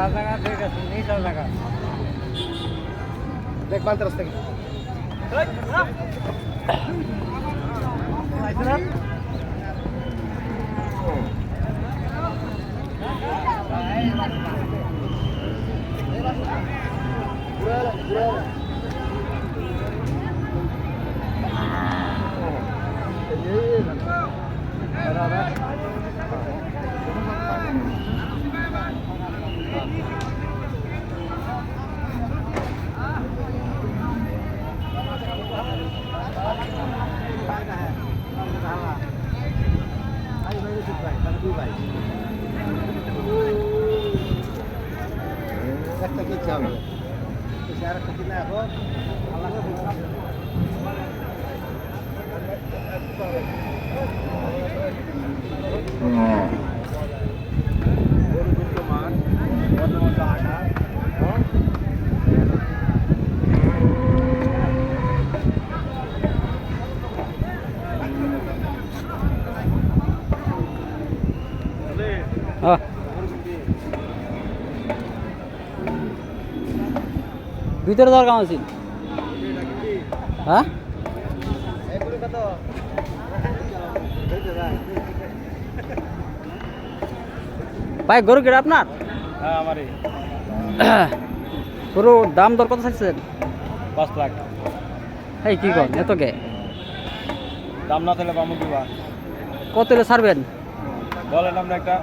কালা জায়গা ঠিক আছে নিচের জায়গা দেখ বালতে রাস্তা কি একটা কি চাল আর একটা কি না এখন হ্যাঁ ভিতরে কাম আছে হ্যাঁ? ভাই গরু কেটে আপনার? হ্যাঁ গরু দাম দর কত চাইছেন পাঁচ লাখ। এই কি কর এত কে? দাম না থাকলে কত ছাড়বেন? বলেন আপনি একটা।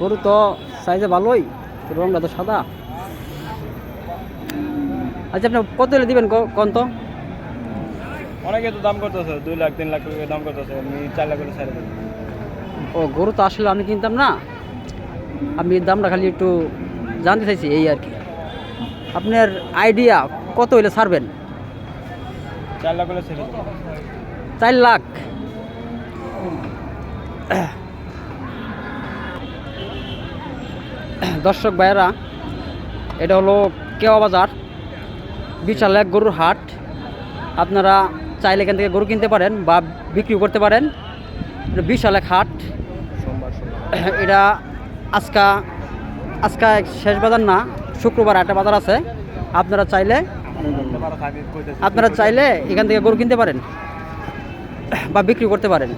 গরু তো সাইজে ভালোই রংটা তো সাদা। আচ্ছা আপনি কত হলে দিবেন কোন তো অনেকে তো দাম করতেছে দুই লাখ তিন লাখ দাম করতেছে আমি চার লাখ করে ছেড়ে ও গরু তো আসলে আমি কিনতাম না। আমি দামটা খালি একটু জানতে চাইছি এই আর কি। আপনার আইডিয়া কত হইলে ছাড়বেন? চার লাখ ছেড়ে চার লাখ। দর্শক ভাইয়েরা এটা হলো কেওয়া বাজার বিশাল এক গরুর হাট। আপনারা চাইলে এখান থেকে গরু কিনতে পারেন বা বিক্রিও করতে পারেন। বিশাল এক হাট। এটা আজকা আজকা শেষ বাজার না শুক্রবার একটা বাজার আছে। আপনারা চাইলে আপনারা চাইলে এখান থেকে গরু কিনতে পারেন বা বিক্রি করতে পারেন।